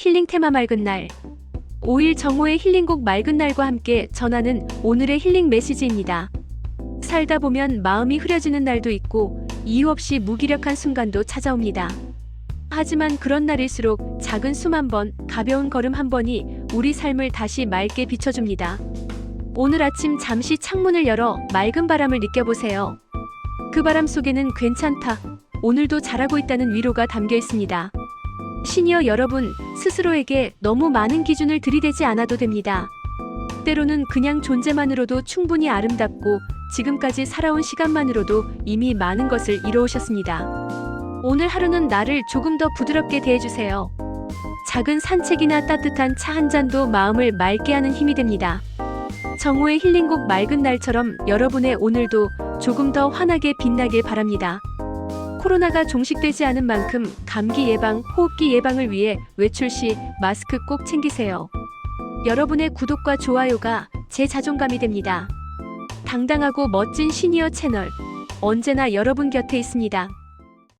힐링 테마 맑은 날 5일 정호의 힐링곡 맑은 날과 함께 전하는 오늘의 힐링 메시지입니다. 살다 보면 마음이 흐려지는 날도 있고 이유 없이 무기력한 순간도 찾아옵니다. 하지만 그런 날일수록 작은 숨 한 번, 가벼운 걸음 한 번이 우리 삶을 다시 맑게 비춰줍니다. 오늘 아침 잠시 창문을 열어 맑은 바람을 느껴보세요. 그 바람 속에는 괜찮다. 오늘도 잘하고 있다는 위로가 담겨 있습니다. 시니어 여러분, 스스로에게 너무 많은 기준을 들이대지 않아도 됩니다. 때로는 그냥 존재만으로도 충분히 아름답고 지금까지 살아온 시간만으로도 이미 많은 것을 이루어오셨습니다. 오늘 하루는 나를 조금 더 부드럽게 대해주세요. 작은 산책이나 따뜻한 차 한 잔도 마음을 맑게 하는 힘이 됩니다. 정호의 힐링곡 맑은 날처럼 여러분의 오늘도 조금 더 환하게 빛나길 바랍니다. 코로나가 종식되지 않은 만큼 감기 예방, 호흡기 예방을 위해 외출 시 마스크 꼭 챙기세요. 여러분의 구독과 좋아요가 제 자존감이 됩니다. 당당하고 멋진 시니어 채널 언제나 여러분 곁에 있습니다.